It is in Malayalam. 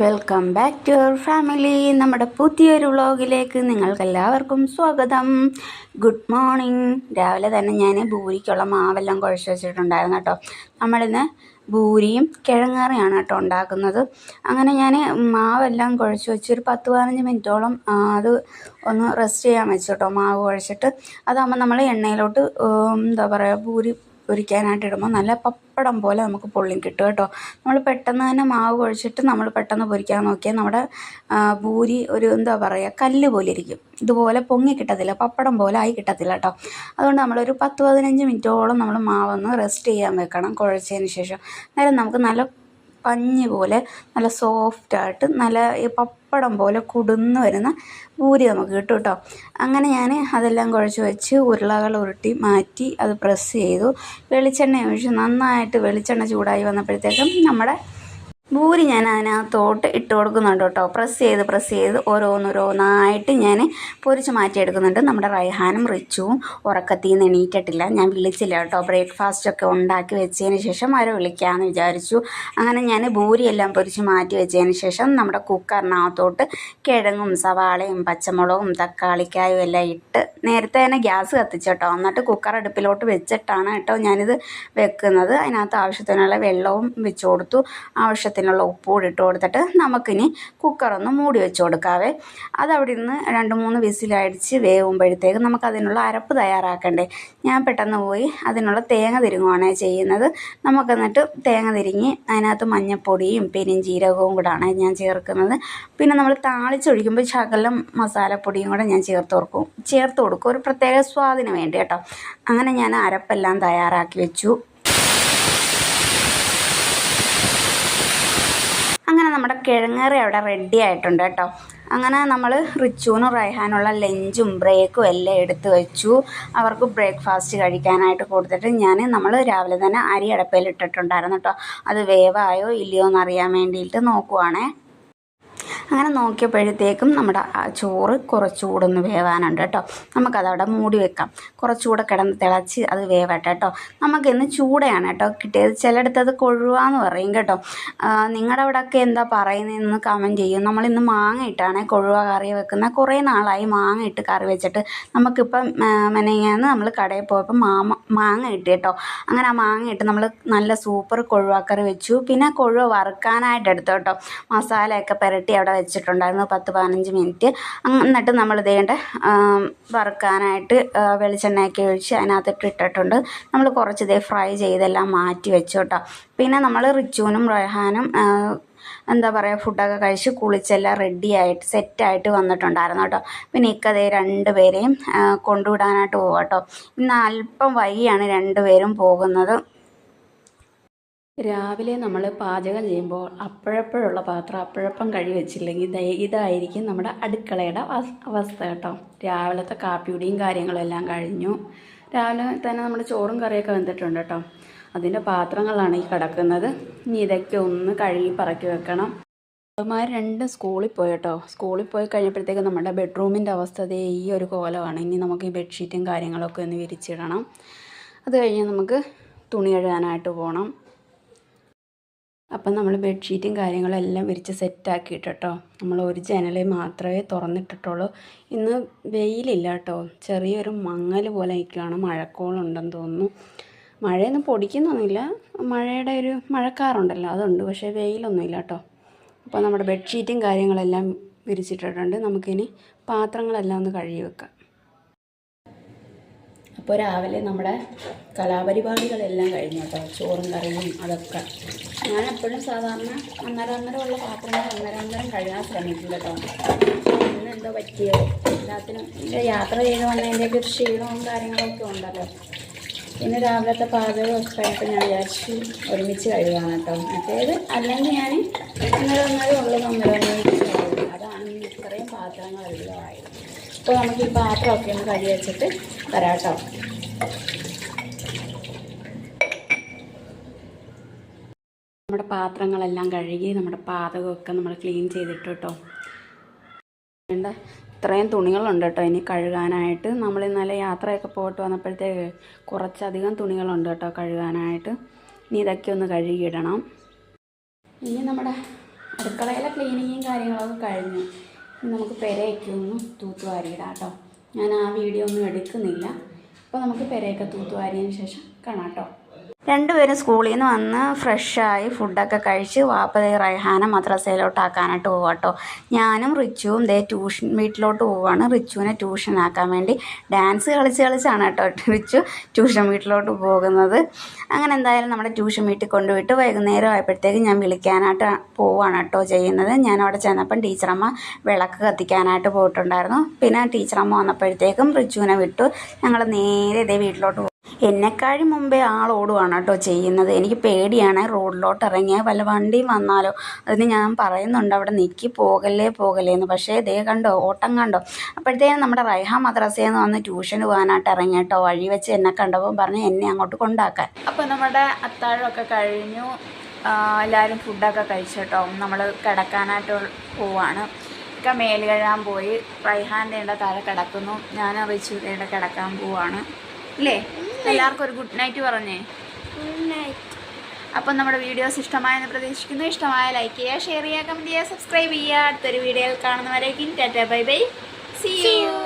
Welcome back to our family നമ്മുടെ പുതിയൊരു വ്ളോഗിലേക്ക് നിങ്ങൾക്ക് എല്ലാവർക്കും സ്വാഗതം. ഗുഡ് മോർണിംഗ് രാവിലെ തന്നെ ഞാൻ ഭൂരിക്കുള്ള മാവെല്ലാം കുഴച്ച് വെച്ചിട്ടുണ്ടായിരുന്നു കേട്ടോ. നമ്മളിന്ന് ഭൂരിയും കിഴങ്ങറിയാണ് കേട്ടോ ഉണ്ടാക്കുന്നത്. അങ്ങനെ ഞാൻ മാവെല്ലാം കുഴച്ച് വെച്ച് ഒരു പത്ത് പതിനഞ്ച് മിനിറ്റോളം അത് ഒന്ന് റെസ്റ്റ് ചെയ്യാൻ വെച്ചു കേട്ടോ. മാവ് കുഴച്ചിട്ട് അതാകുമ്പോൾ നമ്മൾ എണ്ണയിലോട്ട് എന്താ പറയുക ഭൂരി പൊരിക്കാനായിട്ട് ഇടുമ്പോൾ നല്ല പപ്പടം പോലെ നമുക്ക് പൊള്ളിയും കിട്ടും കേട്ടോ. നമ്മൾ പെട്ടെന്ന് തന്നെ മാവ് കുഴച്ചിട്ട് നമ്മൾ പെട്ടെന്ന് പൊരിക്കാൻ നോക്കിയാൽ നമ്മുടെ ഭൂരി ഒരു എന്താ പറയുക കല്ല് പോലെ ഇരിക്കും. ഇതുപോലെ പൊങ്ങി കിട്ടത്തില്ല പപ്പടം പോലെ ആയി കിട്ടത്തില്ല കേട്ടോ. അതുകൊണ്ട് നമ്മളൊരു പത്ത് പതിനഞ്ച് മിനിറ്റോളം നമ്മൾ മാവൊന്ന് റെസ്റ്റ് ചെയ്യാൻ വെക്കണം കുഴച്ചതിന് ശേഷം. അന്നേരം നമുക്ക് നല്ല പഞ്ഞ് പോലെ നല്ല സോഫ്റ്റായിട്ട് നല്ല പപ്പടം പോലെ കുടുന്നു വരുന്ന പൂരി നമുക്ക് കിട്ടും കേട്ടോ. അങ്ങനെ ഞാൻ അതെല്ലാം കുഴച്ച് വെച്ച് ഉരുളകൾ ഉരുട്ടി മാറ്റി അത് പ്രസ് ചെയ്തു. വെളിച്ചെണ്ണ ഒഴിച്ച് നന്നായിട്ട് വെളിച്ചെണ്ണ ചൂടായി വന്നപ്പോഴത്തേക്കും നമ്മുടെ ഭൂരി ഞാൻ അതിനകത്തോട്ട് ഇട്ട് കൊടുക്കുന്നുണ്ട് കേട്ടോ. പ്രസ് ചെയ്ത് പ്രസ് ചെയ്ത് ഓരോന്നോരോന്നായിട്ട് ഞാൻ പൊരിച്ച് മാറ്റിയെടുക്കുന്നുണ്ട്. നമ്മുടെ റൈഹാനും റിച്ചുവും ഉറക്കത്തിൽ നിന്ന് എണീറ്റിട്ടില്ല. ഞാൻ വിളിച്ചില്ല കേട്ടോ. ബ്രേക്ക്ഫാസ്റ്റൊക്കെ ഉണ്ടാക്കി വെച്ചതിന് ശേഷം അവരെ വിളിക്കാമെന്ന് വിചാരിച്ചു. അങ്ങനെ ഞാൻ ഭൂരിയെല്ലാം പൊരിച്ച് മാറ്റി വെച്ചതിന് ശേഷം നമ്മുടെ കുക്കറിനകത്തോട്ട് കിഴങ്ങും സവാളയും പച്ചമുളകും തക്കാളിക്കായും എല്ലാം ഇട്ട് നേരത്തെ തന്നെ ഗ്യാസ് കത്തിച്ചു കേട്ടോ. എന്നിട്ട് കുക്കർ അടുപ്പിലോട്ട് വെച്ചിട്ടാണ് കേട്ടോ ഞാനിത് വെക്കുന്നത്. അതിനകത്ത് ആവശ്യത്തിനുള്ള വെള്ളവും വെച്ച് കൊടുത്തു. ആവശ്യത്തിനുള്ള കൂടി ഇട്ട് കൊടുത്തിട്ട് നമുക്കിനി കുക്കറൊന്ന് മൂടി വെച്ച് കൊടുക്കാവേ. അതവിടെ നിന്ന് രണ്ട് മൂന്ന് വിസിലടിച്ച് വേവുമ്പോഴത്തേക്ക് നമുക്കതിനുള്ള അരപ്പ് തയ്യാറാക്കണ്ടേ. ഞാൻ പെട്ടെന്ന് പോയി അതിനുള്ള തേങ്ങ തിരുങ്ങുവാണ് ചെയ്യുന്നത്. നമുക്ക് എന്നിട്ട് തേങ്ങ തിരിങ്ങി അതിനകത്ത് മഞ്ഞൾപ്പൊടിയും പെരിഞ്ചീരകവും കൂടാണ് ഞാൻ ചേർക്കുന്നത്. പിന്നെ നമ്മൾ താളിച്ചൊഴിക്കുമ്പോൾ ശകലം മസാലപ്പൊടിയും കൂടെ ഞാൻ ചേർത്ത് കൊടുക്കും. ചേർത്ത് കൊടുക്കും. ഒരു പ്രത്യേക സ്വാദിന് വേണ്ടി കേട്ടോ അങ്ങനെ ഞാൻ അരപ്പെല്ലാം തയ്യാറാക്കി വെച്ചു അങ്ങനെ നമ്മുടെ കിഴങ്ങേറി അവിടെ റെഡി ആയിട്ടുണ്ട് കേട്ടോ. അങ്ങനെ നമ്മൾ റിച്ചുവിനും റൈഹാനുള്ള ലഞ്ചും ബ്രേക്കും എല്ലാം എടുത്തു വെച്ചു. അവർക്ക് ബ്രേക്ക്ഫാസ്റ്റ് കഴിക്കാനായിട്ട് കൊടുത്തിട്ട് ഞാൻ നമ്മൾ രാവിലെ തന്നെ അരി അടപ്പയിൽ ഇട്ടിട്ടുണ്ടായിരുന്നു കേട്ടോ. അത് വേവായോ ഇല്ലയോ എന്നറിയാൻ വേണ്ടിയിട്ട് നോക്കുവാണേ. അങ്ങനെ നോക്കിയപ്പോഴത്തേക്കും നമ്മുടെ ചോറ് കുറച്ചുകൂടെ ഒന്ന് വേവാനുണ്ട് കേട്ടോ. നമുക്കതവിടെ മൂടി വെക്കാം. കുറച്ചുകൂടെ കിടന്ന് തിളച്ച് അത് വേവട്ടെ കേട്ടോ. നമുക്കിന്ന് ചൂടയാണ് കേട്ടോ കിട്ടിയത്. ചിലയിടത്ത് അത് കൊഴുവാന്ന് പറയും കേട്ടോ. നിങ്ങളുടെ അവിടെയൊക്കെ എന്താ പറയുന്നതെന്ന് കമന്റ് ചെയ്യും. നമ്മളിന്ന് മാങ്ങ ഇട്ടാണ് കൊഴുവ കറി വെക്കുന്ന. കുറേ നാളായി മാങ്ങ ഇട്ട് കറി വെച്ചിട്ട് നമുക്കിപ്പം മെനങ്ങാന്ന് നമ്മൾ കടയിൽ പോയപ്പോൾ മാമ മാങ്ങ ഇട്ട് കേട്ടോ. അങ്ങനെ ആ മാങ്ങ ഇട്ട് നമ്മൾ നല്ല സൂപ്പർ കൊഴുവാക്കറി വെച്ചു. പിന്നെ കൊഴുവ വറുക്കാനായിട്ട് എടുത്തു കേട്ടോ. മസാലയൊക്കെ പുരട്ടി അവിടെ വെച്ചിട്ടുണ്ടായിരുന്നു പത്ത് പതിനഞ്ച് മിനിറ്റ്. എന്നിട്ട് നമ്മൾ ഇതേണ്ട വറുക്കാനായിട്ട് വെളിച്ചെണ്ണയൊക്കെ ഒഴിച്ച് അതിനകത്തിട്ട് ഇട്ടിട്ടുണ്ട്. നമ്മൾ കുറച്ച് ഇതേ ഫ്രൈ ചെയ്തെല്ലാം മാറ്റി വെച്ചു കേട്ടോ. പിന്നെ നമ്മൾ റിച്ചൂനും റഹാനും എന്താ പറയുക ഫുഡൊക്കെ കഴിച്ച് കുളിച്ചെല്ലാം റെഡി ആയിട്ട് സെറ്റായിട്ട് വന്നിട്ടുണ്ടായിരുന്നു കേട്ടോ. പിന്നെ ഇക്കതേ രണ്ടുപേരെയും പേരെയും കൊണ്ടുവിടാനായിട്ട് പോകാം കേട്ടോ. ഇന്ന് അല്പം വൈകിയാണ് രണ്ടുപേരും പോകുന്നത്. രാവിലെ നമ്മൾ പാചകം ചെയ്യുമ്പോൾ അപ്പോഴപ്പോഴുള്ള പാത്രം അപ്പോഴപ്പം കഴുകി വെച്ചില്ലെങ്കിൽ ഇതായിരിക്കും നമ്മുടെ അടുക്കളയുടെ അവസ്ഥ കേട്ടോ. രാവിലത്തെ കാപ്പിയുടെയും കാര്യങ്ങളും എല്ലാം കഴിഞ്ഞു. രാവിലെ തന്നെ നമ്മുടെ ചോറും കറിയൊക്കെ വെന്തിട്ടുണ്ട് കേട്ടോ. അതിന്റെ പാത്രങ്ങളാണ് ഈ കിടക്കുന്നത്. ഇനി ഇതൊക്കെ ഒന്ന് കഴുകി പറക്കി വെക്കണം. അമ്മമാർ രണ്ടും സ്കൂളിൽ പോയി കേട്ടോ. സ്കൂളിൽ പോയി കഴിഞ്ഞപ്പോഴത്തേക്ക് നമ്മുടെ ബെഡ്റൂമിന്റെ അവസ്ഥ ഈ ഒരു കോലമാണ്. ഇനി നമുക്ക് ഈ ബെഡ്ഷീറ്റും കാര്യങ്ങളൊക്കെ ഒന്ന് വിരിച്ചിടണം. അത് കഴിഞ്ഞ് നമുക്ക് തുണി കഴുകാനായിട്ട് പോകണം. അപ്പം നമ്മൾ ബെഡ്ഷീറ്റും കാര്യങ്ങളും എല്ലാം വിരിച്ച് സെറ്റാക്കിയിട്ട് കേട്ടോ നമ്മൾ ഒരു ജനലേ മാത്രമേ തുറന്നിട്ടിട്ടുള്ളൂ. ഇന്ന് വെയിലില്ല കേട്ടോ ചെറിയൊരു മങ്ങൽ പോലെ നിൽക്കുകയാണ് മഴക്കോളുണ്ടെന്ന് തോന്നുന്നു. മഴയൊന്നും പൊടിക്കുന്നൊന്നുമില്ല. മഴയുടെ ഒരു മഴക്കാറുണ്ടല്ലോ. അതുണ്ട്. പക്ഷേ വെയിലൊന്നുമില്ല കേട്ടോ അപ്പോൾ നമ്മുടെ ബെഡ്ഷീറ്റും കാര്യങ്ങളെല്ലാം വിരിച്ചിട്ടിട്ടുണ്ട്. നമുക്കിനി പാത്രങ്ങളെല്ലാം ഒന്ന് കഴുകി വെക്കാം. അപ്പോൾ രാവിലെ നമ്മുടെ കലാപരിപാടികളെല്ലാം കഴിഞ്ഞു കേട്ടോ. ചോറും കറിയും അതൊക്കെ. ഞാൻ എപ്പോഴും സാധാരണ അന്നേരം അന്നേരം ഉള്ള പാത്രങ്ങൾ അന്നേരം അന്നേരം കഴുകാൻ ശ്രമിക്കും കേട്ടോ. ഇന്ന് എന്തോ പറ്റിയത് എല്ലാത്തിനും യാത്ര ചെയ്ത് വന്നതിന്റെയൊക്കെ ഒരു ക്ഷീണവും കാര്യങ്ങളൊക്കെ ഉണ്ടല്ലോ. പിന്നെ രാവിലത്തെ പാചകമൊക്കെ ആയിട്ട് ഞാൻ വിചാരിച്ചു ഒരുമിച്ച് കഴുകാൻ കേട്ടോ. മറ്റേത് അല്ലെങ്കിൽ ഞാൻ അന്നേരം അന്നേരം ഉള്ളത് അന്നേരം ഒരുമിച്ച് കഴുകും അതാണ് ഇന്ന് ഇത്രയും പാത്രങ്ങളെല്ലാം ആയത് അപ്പോൾ നമുക്ക് ഈ പാത്രമൊക്കെ ഒന്ന് കഴുകി വെച്ചിട്ട് കേട്ടോ. നമ്മുടെ പാത്രങ്ങളെല്ലാം കഴുകി നമ്മുടെ പാതകമൊക്കെ നമ്മൾ ക്ലീൻ ചെയ്തിട്ട് കേട്ടോ. വേണ്ട ഇത്രയും തുണികളുണ്ട് കേട്ടോ. ഇനി കഴുകാനായിട്ട് നമ്മൾ ഇന്നലെ യാത്രയൊക്കെ പോയിട്ട് വന്നപ്പോഴത്തേക്ക് കുറച്ചധികം തുണികളുണ്ട് കേട്ടോ കഴുകാനായിട്ട്. ഇനി ഇതൊക്കെ ഒന്ന് കഴുകിയിടണം. ഇനി നമ്മുടെ അടുക്കളയിലെ ക്ലീനിങ്ങും കാര്യങ്ങളൊക്കെ കഴിഞ്ഞു നമുക്ക് പെരയൊക്കെ ഒന്ന് തൂത്തുവാരിയിടാം കേട്ടോ. ഞാൻ ആ വീഡിയോ ഒന്നും എടുക്കുന്നില്ല. അപ്പോൾ നമുക്ക് പെരയൊക്കെ തൂത്തുവാരിയതിന് ശേഷം കാണാം കേട്ടോ. രണ്ടുപേരും സ്കൂളിൽ നിന്ന് വന്ന് ഫ്രഷായി ഫുഡൊക്കെ കഴിച്ച് വാപ്പതേ റൈഹാന മദ്രസയിലോട്ടാക്കാനായിട്ട് പോവാം കേട്ടോ ഞാനും റിച്ചുവും ദേ ട്യൂഷൻ വീട്ടിലോട്ട് പോവാണ്. റിച്ചുവിനെ ട്യൂഷനാക്കാൻ വേണ്ടി ഡാൻസ് കളിച്ച് കളിച്ചാണ് കേട്ടോ റിച്ചു ട്യൂഷൻ വീട്ടിലോട്ട് പോകുന്നത്. അങ്ങനെ എന്തായാലും നമ്മുടെ ട്യൂഷൻ വീട്ടിൽ കൊണ്ടുപോയിട്ട് വൈകുന്നേരം ആയപ്പോഴത്തേക്ക് ഞാൻ വിളിക്കാനായിട്ട് പോവാണ് കേട്ടോ ചെയ്യുന്നത്. ഞാൻ അവിടെ ചെന്നപ്പം ടീച്ചറമ്മ വിളക്ക് കത്തിക്കാനായിട്ട് പോയിട്ടുണ്ടായിരുന്നു. പിന്നെ ടീച്ചറമ്മ വന്നപ്പോഴത്തേക്കും റിച്ചുവിനെ വിട്ടു. ഞങ്ങൾ നേരെ ഇതേ വീട്ടിലോട്ട് എന്നെക്കാളും മുമ്പേ ആൾ ഓടുവാണ് കേട്ടോ ചെയ്യുന്നത്. എനിക്ക് പേടിയാണ്. റോഡിലോട്ട് ഇറങ്ങിയ വല്ല വണ്ടിയും വന്നാലോ. അതിന് ഞാൻ പറയുന്നുണ്ട് അവിടെ നിൽക്കി പോകല്ലേ പോകല്ലേ എന്ന് പക്ഷേ ദേ കണ്ടോ ഓട്ടം കണ്ടോ. അപ്പോഴത്തേനും നമ്മുടെ റൈഹ മദ്രസേന്ന് വന്ന് ട്യൂഷന് പോകാനായിട്ട് ഇറങ്ങി കേട്ടോ. വഴി വെച്ച് എന്നെ കണ്ടപ്പോൾ പറഞ്ഞ് എന്നെ അങ്ങോട്ട് കൊണ്ടാക്കാൻ. അപ്പോൾ നമ്മുടെ അത്താഴമൊക്കെ കഴിഞ്ഞു. എല്ലാവരും ഫുഡൊക്കെ കഴിച്ചു നമ്മൾ കിടക്കാനായിട്ട് പോവാണ്. ഒക്കെ കഴുകാൻ പോയി. റൈഹാന്റെ താഴെ കിടക്കുന്നു. ഞാൻ റിച്ചുവിന്റെ കിടക്കാൻ പോവാണ്. അല്ലേ എല്ലാവർക്കും ഒരു ഗുഡ് നൈറ്റ് പറഞ്ഞേ. അപ്പം നമ്മുടെ വീഡിയോസ് ഇഷ്ടമായെന്ന് പ്രതീക്ഷിക്കുന്നു. ഇഷ്ടമായ ലൈക്ക് ചെയ്യുക ഷെയർ ചെയ്യുക കമന്റ് ചെയ്യുക സബ്സ്ക്രൈബ് ചെയ്യുക. അടുത്തൊരു വീഡിയോയിൽ കാണുന്നവരേക്കും tata bye bye see you